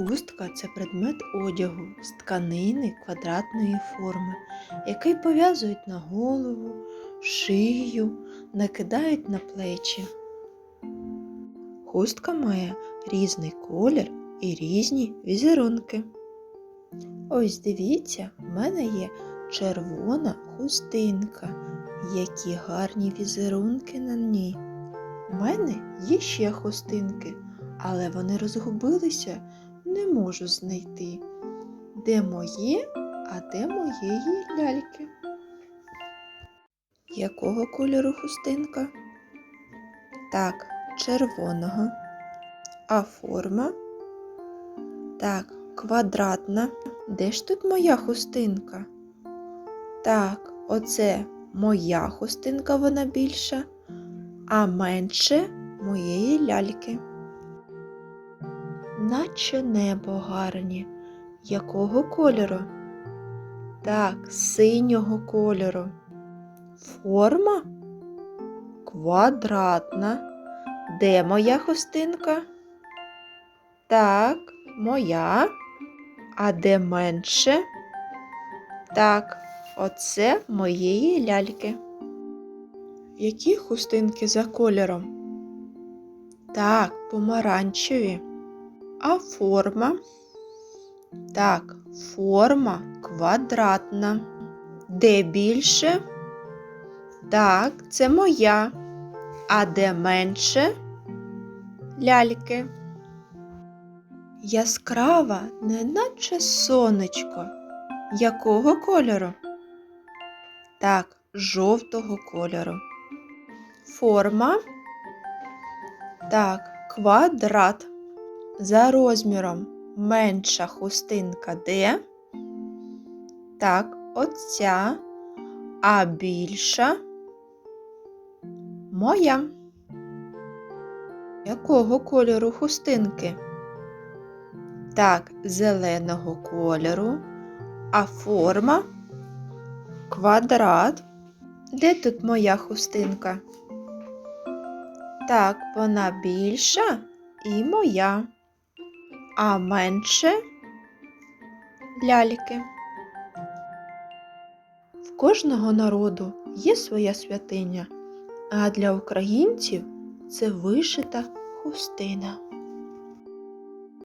Хустка це предмет одягу з тканини квадратної форми, який пов'язують на голову, шию, накидають на плечі. Хустка має різний колір і різні візерунки. Ось дивіться, в мене є червона хустинка, які гарні візерунки на ній. У мене є ще хустинки, але вони розгубилися, не можу знайти. Де моє, а де моєї ляльки? Якого кольору хустинка? Так, червоного. А форма? Так, квадратна. Де ж тут моя хустинка? Так, оце моя хустинка, вона більша, а менше моєї ляльки. Наче небо гарні. Якого кольору? Так, синього кольору. Форма квадратна. Де моя хустинка? Так, моя. А де менше? Так, оце моєї ляльки. Які хустинки за кольором? Так, помаранчеві. А форма? Так, форма квадратна. Де більше? Так, це моя. А де менше? Ляльки. Яскрава, неначе сонечко. Якого кольору? Так, жовтого кольору. Форма? Так, квадрат. За розміром менша хустинка де? Так, оця, а більша моя. Якого кольору хустинки? Так, зеленого кольору, а форма квадрат. Де тут моя хустинка? Так, вона більша і моя, а менше ляльки. В кожного народу є своя святиня, а для українців це вишита хустина.